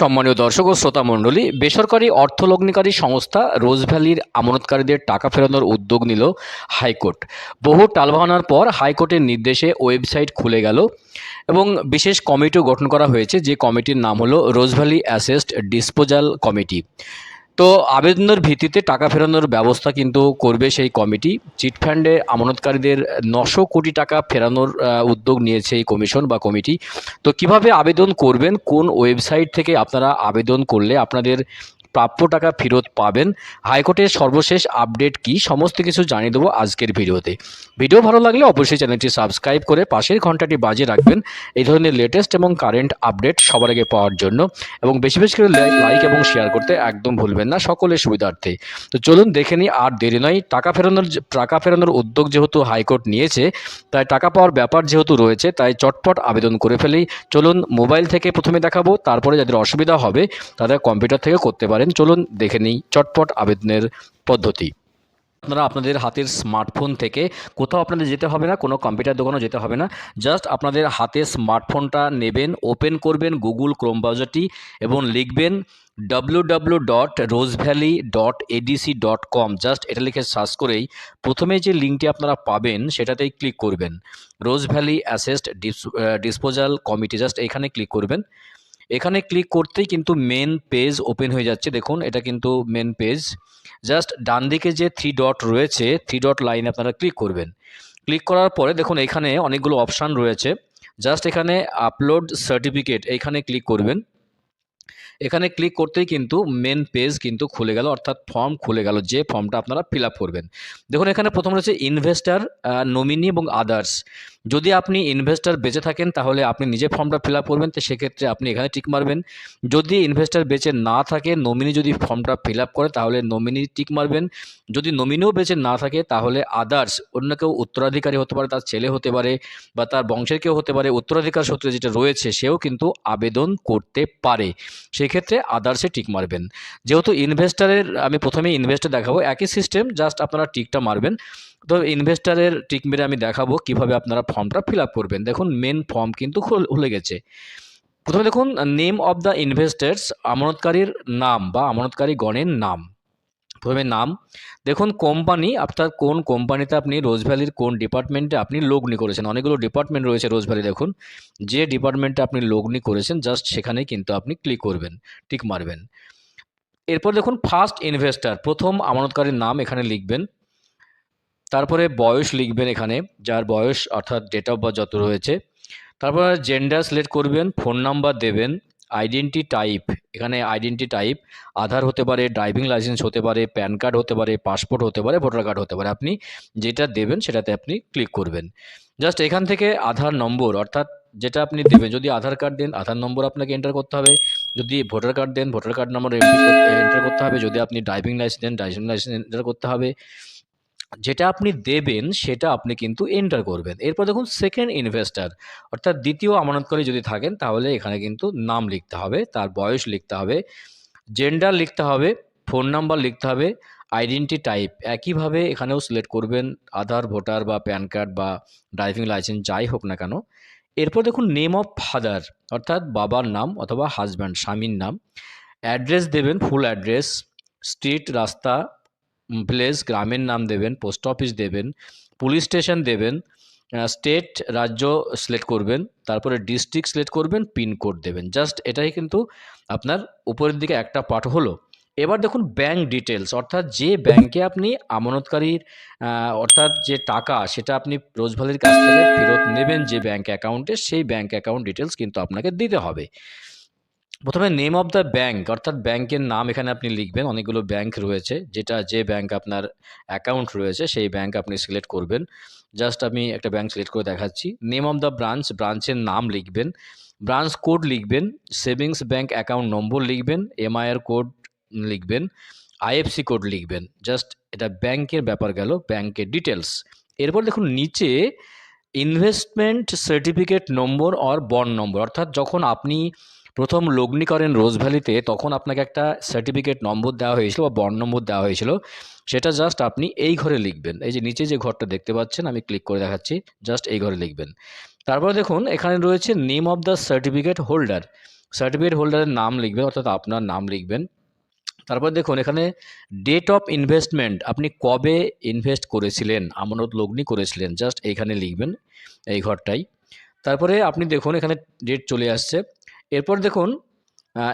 সম্মানীয় দর্শক ও শ্রোতা মণ্ডলী, বেসরকারি অর্থলগ্নিকারী সংস্থা রোজভ্যালির আমানতকারীদের টাকা ফেরানোর উদ্যোগ নিল হাইকোর্ট। বহু টালবাহানার পর হাইকোর্টের নির্দেশে ওয়েবসাইট খুলে গেল এবং বিশেষ কমিটিও গঠন করা হয়েছে, যে কমিটির নাম হলো রোজভ্যালি অ্যাসেস্ট ডিসপোজাল কমিটি। তো আবেদনের ভিত্তিতে টাকা ফেরানোর ব্যবস্থা কিন্তু করবে সেই কমিটি। চিটফান্ডে আমানতকারীদের নশো কোটি টাকা ফেরানোর উদ্যোগ নিয়েছে এই কমিশন বা কমিটি। তো কীভাবে আবেদন করবেন? কোন ওয়েবসাইট থেকে আপনারা আবেদন করলে আপনাদের প্রাপ্য টাকা ফেরত পাবেন। হাইকোর্টের সর্বশেষ আপডেট কি, সমস্ত কিছু জানিয়ে দেবো আজকের ভিডিওতে। ভিডিও ভালো লাগলে অবশ্যই চ্যানেলটি সাবস্ক্রাইব করে পাশের ঘন্টাটি বাজে রাখবেন। এই ধরনের লেটেস্ট এবং কারেন্ট আপডেট সবার আগে পাওয়ার জন্য এবং বেশি বেশি করে লাইক এবং শেয়ার করতে একদম ভুলবেন না সকলের সুবিধার্থে। তো চলুন দেখে নিই, আর দেরি নয়, টাকা ফেরানোর টাকা ফেরানোর উদ্যোগ যেহেতু হাইকোর্ট নিয়েছে, তাই টাকা পাওয়ার ব্যাপার যেহেতু রয়েছে, তাই চটপট আবেদন করে ফেলেই চলুন মোবাইল থেকে প্রথমে দেখাবো, তারপরে যাদের অসুবিধা হবে, তাদের কম্পিউটার থেকে করতে পারেন। চলুন দেখে নিই চটপট আবেদনের পদ্ধতি। আপনারা আপনাদের হাতের স্মার্টফোন থেকে কোথাও আপনাদের যেতে হবে না, কোনো কম্পিউটার দোকানও যেতে হবে না। জাস্ট আপনাদের হাতে স্মার্টফোনটা নেবেন, ওপেন করবেন গুগল ক্রোম ব্রাউজারটি এবং লিখবেন W W dot Rose Valley dot ADC dot com just এটা লিখে সার্চ করেই প্রথমে যে লিঙ্কটি আপনারা পাবেন সেটাতেই ক্লিক করবেন। Rose Valley asset disposal committee. Just এখানে ক্লিক করবেন। এখানে ক্লিক করতেই কিন্তু মেন পেজ ওপেন হয়ে যাচ্ছে। দেখুন, এটা কিন্তু মেন পেজ জাস্ট ডান দিকে যে থ্রি ডট রয়েছে থ্রি ডট লাইনে আপনারা ক্লিক করবেন। ক্লিক করার পরে দেখুন, এখানে অনেকগুলো অপশান রয়েছে। জাস্ট এখানে আপলোড সার্টিফিকেট এইখানে ক্লিক করবেন। এখানে ক্লিক করতেই কিন্তু মেন পেজ কিন্তু খুলে গেল, অর্থাৎ ফর্ম খুলে গেল, যে ফর্মটা আপনারা ফিল করবেন। দেখুন, এখানে প্রথম রয়েছে ইনভেস্টার নমিনি এবং আদার্স যদি আপনি ইনভেস্টার বেঁচে থাকেন, তাহলে আপনি নিজে ফর্মটা ফিল আপ করবেন, তো সেক্ষেত্রে আপনি এখানে টিক মারবেন। যদি ইনভেস্টার বেঁচে না থাকে নমিনি যদি ফর্মটা ফিল আপ করে, তাহলে নমিনি টিক মারবেন। যদি নমিনিও বেঁচে না থাকে, তাহলে আদার্স অন্য কেউ উত্তরাধিকারী হতে পারে, তার ছেলে হতে পারে, বা তার বংশের কেউ হতে পারে, উত্তরাধিকার সূত্রে যেটা রয়েছে, সেও কিন্তু আবেদন করতে পারে। সেক্ষেত্রে আদার্সে টিক মারবেন। যেহেতু ইনভেস্টারের আমি প্রথমে ইনভেস্টার দেখাবো, একই সিস্টেম জাস্ট আপনারা টিকটা মারবেন। তো ইনভেস্টারের টিক মেরে আমি দেখাবো কীভাবে আপনারা ফর্মটা ফিল করবেন। দেখুন মেন ফর্ম কিন্তু খুল- গেছে। প্রথমে দেখুন নেম অফ দ্য ইনভেস্টার্স আমানতকারীর নাম বা আমানতকারী গণের নাম। প্রথমে নাম। দেখুন কোম্পানি আপনার কোন কোম্পানিতে আপনি রোজ ভ্যালির কোন ডিপার্টমেন্টে আপনি লগ্নি করেছেন? অনেকগুলো ডিপার্টমেন্ট রয়েছে রোজ ভ্যালি দেখুন। যে ডিপার্টমেন্টে আপনি লগ্নি করেছেন জাস্ট সেখানে কিন্তু আপনি ক্লিক করবেন টিক মারবেন। এরপর দেখুন ফার্স্ট ইনভেস্টার প্রথম আমানতকারীর নাম এখানে লিখবেন। তারপরে বয়স লিখবেন এখানে, যার বয়স অর্থাৎ ডেট অফ বার্থ যত রয়েছে। তারপর জেন্ডার সিলেক্ট করবেন ফোন নাম্বার দেবেন আইডেন্টি টাইপ এখানে আইডেন্টি টাইপ আধার হতে পারে ড্রাইভিং লাইসেন্স হতে পারে প্যান কার্ড হতে পারে পাসপোর্ট হতে পারে ভোটার কার্ড হতে পারে। আপনি যেটা দেবেন সেটাতে আপনি ক্লিক করবেন। জাস্ট এখান থেকে আধার নম্বর, অর্থাৎ যেটা আপনি দেবেন, যদি আধার কার্ড দেন, আধার নম্বর আপনাকে এন্টার করতে হবে। যদি ভোটার কার্ড দেন ভোটার কার্ড নম্বর এন্টার করতে হবে। যদি আপনি ড্রাইভিং লাইসেন্স দেন ড্রাইভিং লাইসেন্স এন্টার করতে হবে। যেটা আপনি দেবেন, সেটা আপনি কিন্তু এন্টার করবেন। এরপর দেখুন সেকেন্ড ইনভেস্টার অর্থাৎ দ্বিতীয় আমানতকারী যদি থাকেন, তাহলে এখানে কিন্তু নাম লিখতে হবে, তার বয়স লিখতে হবে জেন্ডার লিখতে হবে ফোন নাম্বার লিখতে হবে আইডেন্টি টাইপ একইভাবে এখানেও সিলেক্ট করবেন, আধার, ভোটার বা প্যান কার্ড বা ড্রাইভিং লাইসেন্স যাই হোক না কেন। এরপর দেখুন নেম অফ ফাদার অর্থাৎ বাবার নাম অথবা হাজব্যান্ড স্বামীর নাম। অ্যাড্রেস দেবেন ফুল অ্যাড্রেস স্ট্রিট রাস্তা ভিলেজ গ্রামের নাম দেবেন পোস্ট অফিস দেবেন পুলিশ স্টেশন দেবেন স্টেট রাজ্য সিলেক্ট করবেন, তারপরে ডিস্ট্রিক্ট সিলেক্ট করবেন পিনকোড দেবেন। জাস্ট এটাই কিন্তু আপনার উপরের দিকে একটা পাঠ হলো। এবার দেখুন ব্যাংক ডিটেলস অর্থাৎ যে ব্যাংকে আপনি আমানতকারীর অর্থাৎ যে টাকা, সেটা আপনি রোজভালির কাছ থেকে ফেরত নেবেন যে ব্যাংক অ্যাকাউন্টে সেই ব্যাংক অ্যাকাউন্ট ডিটেলস কিন্তু আপনাকে দিতে হবে। প্রথমে নেম অফ দ্য ব্যাংক অর্থাৎ ব্যাংকের নাম এখানে আপনি লিখবেন, অনেকগুলো ব্যাংক রয়েছে, যেটা যে ব্যাংক আপনার অ্যাকাউন্ট রয়েছে, সেই ব্যাংক আপনি সিলেক্ট করবেন। জাস্ট আমি একটা ব্যাংক সিলেক্ট করে দেখাচ্ছি। নেম অফ দ্য ব্রাঞ্চ ব্রাঞ্চের নাম লিখবেন। ব্রাঞ্চ কোড লিখবেন সেভিংস ব্যাংক অ্যাকাউন্ট নম্বর লিখবেন এমআইআর কোড লিখবেন আইএফসি কোড লিখবেন। জাস্ট এটা ব্যাংকের ব্যাপার গেল ব্যাংকের ডিটেলস এরপর দেখুন, নিচে investment certificate number or bond number অর্থাৎ যখন আপনি প্রথম লগ্নি করেন রোজ ভ্যালিতে, তখন আপনাকে একটা সার্টিফিকেট নম্বর দেওয়া হয়েছিল বা বন্ড নম্বর দেওয়া হয়েছিল। সেটা জাস্ট আপনি এই ঘরে লিখবেন। এই যে নিচে যে ঘরটা দেখতে পাচ্ছেন, আমি ক্লিক করে দেখাচ্ছি জাস্ট এই ঘরে লিখবেন। তারপরে দেখুন, এখানে রয়েছে name of the certificate holder certificate হোল্ডারের নাম লিখবেন, অর্থাৎ আপনার নাম লিখবেন। তারপর দেখুন, এখানে ডেট অফ ইনভেস্টমেন্ট আপনি কবে ইনভেস্ট করেছিলেন, আমানত লগ্নি করেছিলেন জাস্ট এইখানে লিখবেন, এই ঘরটাই। তারপরে আপনি দেখুন, এখানে ডেট চলে আসছে। এরপর দেখুন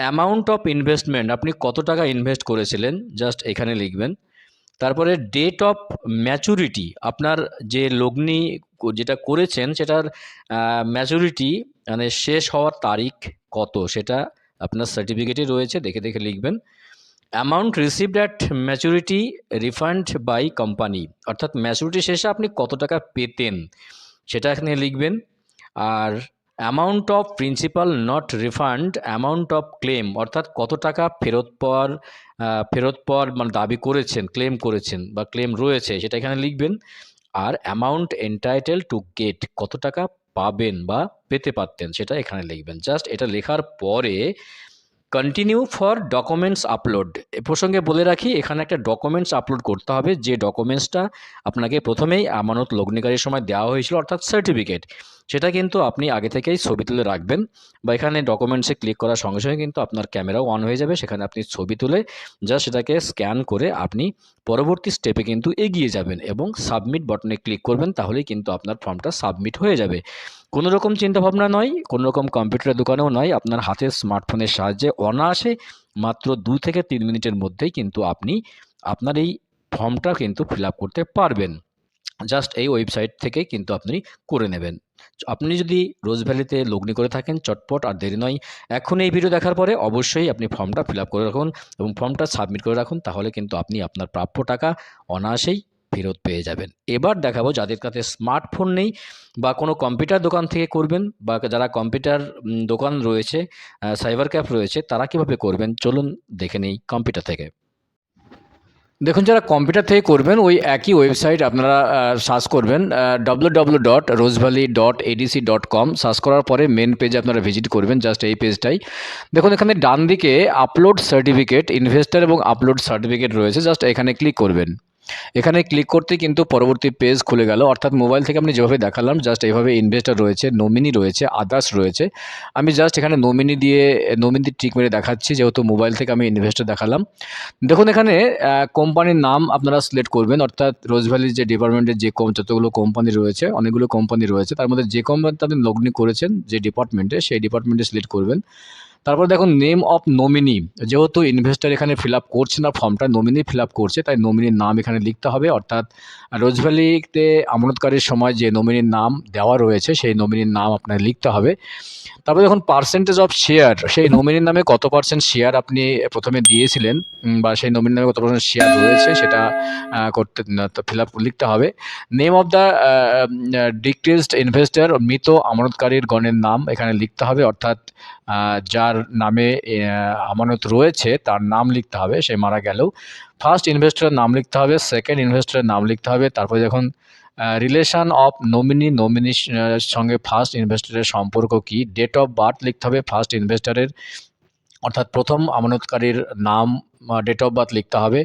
অ্যামাউন্ট অফ ইনভেস্টমেন্ট আপনি কত টাকা ইনভেস্ট করেছিলেন জাস্ট এখানে লিখবেন। তারপরে ডেট অফ ম্যাচুরিটি আপনার যে লগ্নি যেটা করেছেন, সেটার ম্যাচুরিটি মানে শেষ হওয়ার তারিখ কত, সেটা আপনার সার্টিফিকেটে রয়েছে, দেখে দেখে লিখবেন। Amount received at maturity refund by company অর্থাৎ ম্যাচুরিটি শেষে আপনি কত টাকা পেতেন? সেটা এখানে লিখবেন। আর amount of principal not refund amount of claim অর্থাৎ কত টাকা ফেরত আহ, ফেরত পাওয়ার মানে দাবি করেছেন ক্লেম করেছেন বা ক্লেম রয়েছে সেটা এখানে লিখবেন। আর অ্যামাউন্ট এন্টাইটেল টু গেট কত টাকা পাবেন বা পেতে পারতেন সেটা এখানে লিখবেন। জাস্ট এটা লেখার পরে কন্টিনিউ ফর ডকুমেন্টস আপলোড এ প্রসঙ্গে বলে রাখি, এখানে একটা ডকুমেন্টস আপলোড করতে হবে। যে ডকুমেন্টসটা আপনাকে প্রথমেই আমানত লগ্নিকারীর সময় দেওয়া হয়েছিল, অর্থাৎ সার্টিফিকেট সেটা কিন্তু আপনি আগে থেকেই ছবি তুলে রাখবেন বা এখানে ডকুমেন্টসে ক্লিক করার সঙ্গে সঙ্গে কিন্তু আপনার ক্যামেরাও অন হয়ে যাবে। সেখানে আপনি ছবি তুলে যা সেটাকে স্ক্যান করে আপনি পরবর্তী স্টেপে কিন্তু এগিয়ে যাবেন এবং সাবমিট বাটনে ক্লিক করবেন তাহলেই কিন্তু আপনার ফর্মটা সাবমিট হয়ে যাবে। কোনো রকম চিন্তাভাবনা নয়, কোনো রকম কম্পিউটারের দোকানেও নয়। আপনার হাতের স্মার্টফোনের সাহায্যে অনায়াসে মাত্র দু থেকে তিন মিনিটের মধ্যেই কিন্তু আপনি আপনার এই ফর্মটা কিন্তু ফিল করতে পারবেন। জাস্ট এই ওয়েবসাইট থেকে কিন্তু আপনি করে নেবেন। আপনি যদি রোজ ভ্যালিতে লগ্নি করে থাকেন, চটপট আর দেরি নয়, এখন এই ভিডিও দেখার পরে অবশ্যই আপনি ফর্মটা ফিল করে রাখুন এবং ফর্মটা সাবমিট করে রাখুন, তাহলে কিন্তু আপনি আপনার প্রাপ্য টাকা অনায়াসেই ফেরত পেয়ে যাবেন। এবার দেখাবো যাদের কাছে স্মার্টফোন নেই বা কোনো কম্পিউটার দোকান থেকে করবেন বা যারা কম্পিউটার দোকান রয়েছে সাইবার ক্যাফ রয়েছে, তারা কীভাবে করবেন? চলুন দেখে নেই কম্পিউটার থেকে। দেখুন, যারা কম্পিউটার থেকে করবেন, ওই একই ওয়েবসাইট আপনারা সার্চ করবেন W W dot Rose Valley dot ADC dot com search করার পরে মেন পেজে আপনারা ভিজিট করবেন জাস্ট এই পেজটাই দেখুন, এখানে ডান দিকে আপলোড সার্টিফিকেট ইনভেস্টার এবং আপলোড সার্টিফিকেট রয়েছে জাস্ট এখানে ক্লিক করবেন। এখানে ক্লিক করতে কিন্তু পরবর্তী পেজ খুলে গেল। অর্থাৎ মোবাইল থেকে আমি যেভাবে দেখালাম জাস্ট এইভাবে ইনভেস্টার রয়েছে নমিনি রয়েছে আদার্স রয়েছে। আমি জাস্ট এখানে নমিনি দিয়ে নমিনি টিক মেরে দেখাচ্ছি, যেহেতু মোবাইল থেকে আমি ইনভেস্টার দেখালাম। দেখুন এখানে কোম্পানির নাম আপনারা সিলেক্ট করবেন। অর্থাৎ রোজভ্যালির যে ডিপার্টমেন্টের যে যতগুলো কোম্পানি রয়েছে, অনেকগুলো কোম্পানি রয়েছে। তার মধ্যে যে কোম্পানিতে আপনি লগ্নি করেছেন, যে ডিপার্টমেন্টে সেই ডিপার্টমেন্টে সিলেক্ট করবেন। তারপর দেখুন নেম অফ নমিনি যেহেতু ইনভেস্টার এখানে ফিল আপ করছে না ফর্মটা নমিনি ফিল আপ করছে তাই নমিনির নাম এখানে লিখতে হবে। অর্থাৎ রোজভ্যালিতে আমানতকারীর সময় যে নমিনির নাম দেওয়া রয়েছে সেই নমিনির নাম আপনার লিখতে হবে। তারপর দেখুন পার্সেন্টেজ অফ শেয়ার সেই নমিনির নামে কত পার্সেন্ট শেয়ার আপনি প্রথমে দিয়েছিলেন বা সেই নমিনির নামে কত পার্সেন্ট শেয়ার রয়েছে সেটা করতে ফিল আপ লিখতে হবে। Name of the deceased investor মৃত আমানতকারীর গণের নাম এখানে লিখতে হবে। অর্থাৎ আহ, যার নামে আমানত রয়েছে, তার নাম লিখতে হবে, সে মারা গেলেও ফার্স্ট ইনভেস্টরের নাম লিখতে হবে সেকেন্ড ইনভেস্টরের নাম লিখতে হবে, তারপরে যখন রিলেশন অফ নমিনি নমিনি সঙ্গে ফার্স্ট ইনভেস্টরের সম্পর্ক কি ডেট অফ বার্থ লিখতে হবে ফার্স্ট ইনভেস্টরের অর্থাৎ প্রথম আমানতকারীর নাম ডেট অফ বার্থ লিখতে হবে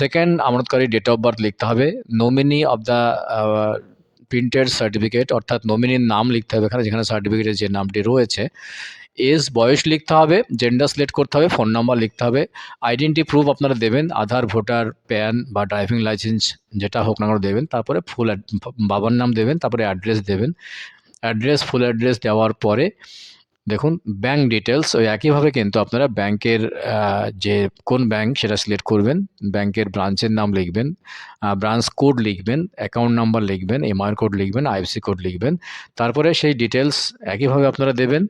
সেকেন্ড আমানতকারী ডেট অফ বার্থ লিখতে হবে nominee of the printed certificate অর্থাৎ নমিনির নাম লিখতে হবে এখানে, যেখানে সার্টিফিকেটের যে নামটি রয়েছে। এজ বয়স লিখতে হবে জেন্ডার সিলেক্ট করতে হবে ফোন নাম্বার লিখতে হবে আইডেন্টি প্রুফ আপনারা দেবেন, আধার ভোটার প্যান বা ড্রাইভিং লাইসেন্স যেটা হোক না দেবেন, তারপরে ফুল বাবার নাম দেবেন, তারপরে অ্যাড্রেস দেবেন অ্যাড্রেস ফুল অ্যাড্রেস দেওয়ার পরে দেখুন ব্যাংক ডিটেলস ওই একইভাবে কিন্তু আপনারা ব্যাংকের যে কোন ব্যাংক সেটা সিলেক্ট করবেন, ব্যাংকের ব্রাঞ্চের নাম লিখবেন ব্রাঞ্চ কোড লিখবেন অ্যাকাউন্ট নাম্বার লিখবেন এমআর কোড লিখবেন আইএফসি কোড লিখবেন, তারপরে সেই ডিটেলস একইভাবে আপনারা দেবেন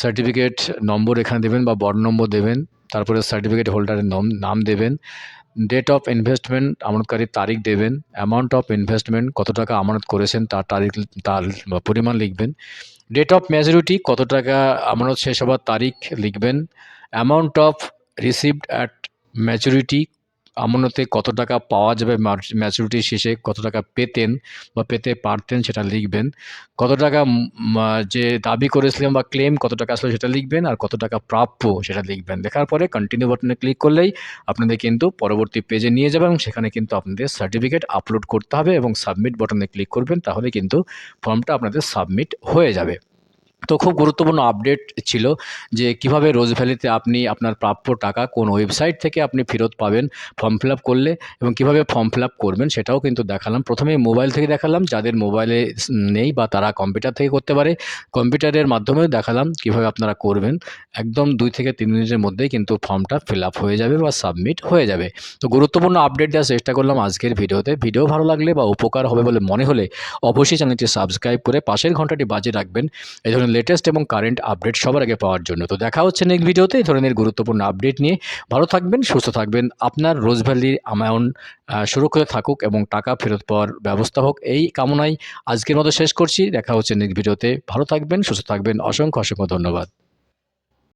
সার্টিফিকেট নম্বর এখানে দেবেন বা বড় নম্বর দেবেন, তারপরে সার্টিফিকেট হোল্ডারের নাম নাম দেবেন ডেট অফ ইনভেস্টমেন্ট আমানতকারীর তারিখ দেবেন অ্যামাউন্ট অফ ইনভেস্টমেন্ট কত টাকা আমানত করেছেন, তার তারিখ, তার পরিমাণ লিখবেন ডেট অফ ম্যাচুরিটি কত টাকা আমানত শেষ হওয়ার তারিখ লিখবেন। Amount of received at maturity আমানতে কত টাকা পাওয়া যাবে ম্যাচুরিটি শেষে কত টাকা পেতেন বা পেতে পারতেন সেটা লিখবেন। কত টাকা যে দাবি করেছিলেন বা ক্লেম কত টাকা আসলে সেটা লিখবেন আর কত টাকা প্রাপ্য সেটা লিখবেন। লেখার পরে কন্টিনিউ বাটনে ক্লিক করলেই আপনাদের কিন্তু পরবর্তী পেজে নিয়ে যাবে এবং সেখানে কিন্তু আপনাদের সার্টিফিকেট আপলোড করতে হবে এবং সাবমিট বাটনে ক্লিক করবেন তাহলে কিন্তু ফর্মটা আপনাদের সাবমিট হয়ে যাবে। তো খুব গুরুত্বপূর্ণ আপডেট ছিল যে কীভাবে রোজ ভ্যালিতে আপনি আপনার প্রাপ্য টাকা কোন ওয়েবসাইট থেকে আপনি ফেরত পাবেন ফর্ম ফিল করলে এবং কীভাবে ফর্ম ফিল করবেন সেটাও কিন্তু দেখালাম। প্রথমে মোবাইল থেকে দেখালাম, যাদের মোবাইলে নেই বা তারা কম্পিউটার থেকে করতে পারে কম্পিউটারের মাধ্যমেও দেখালাম কীভাবে আপনারা করবেন। একদম দুই থেকে তিন মিনিটের মধ্যেই কিন্তু ফর্মটা ফিল হয়ে যাবে বা সাবমিট হয়ে যাবে। তো গুরুত্বপূর্ণ আপডেট দেওয়ার চেষ্টা করলাম আজকের ভিডিওতে। ভিডিও ভালো লাগলে বা উপকার হবে বলে মনে হলে অবশ্যই চ্যানেলটি সাবস্ক্রাইব করে পাশের ঘন্টাটি বাজে রাখবেন। এই ধরনের লেটেস্ট এবং কারেন্ট আপডেট সবার আগে পাওয়ার জন্য। তো দেখা হচ্ছে নেক্সট ভিডিওতে এই ধরনের গুরুত্বপূর্ণ আপডেট নিয়ে। ভালো থাকবেন, সুস্থ থাকবেন। আপনার রোজ ভ্যালির অ্যামাউন্ট সুরক্ষিত থাকুক এবং টাকা ফেরত পাওয়ার ব্যবস্থা হোক, এই কামনায় আজকের মতো শেষ করছি। দেখা হচ্ছে নেক্সট ভিডিওতে ভালো থাকবেন, সুস্থ থাকবেন। অসংখ্য অসংখ্য ধন্যবাদ।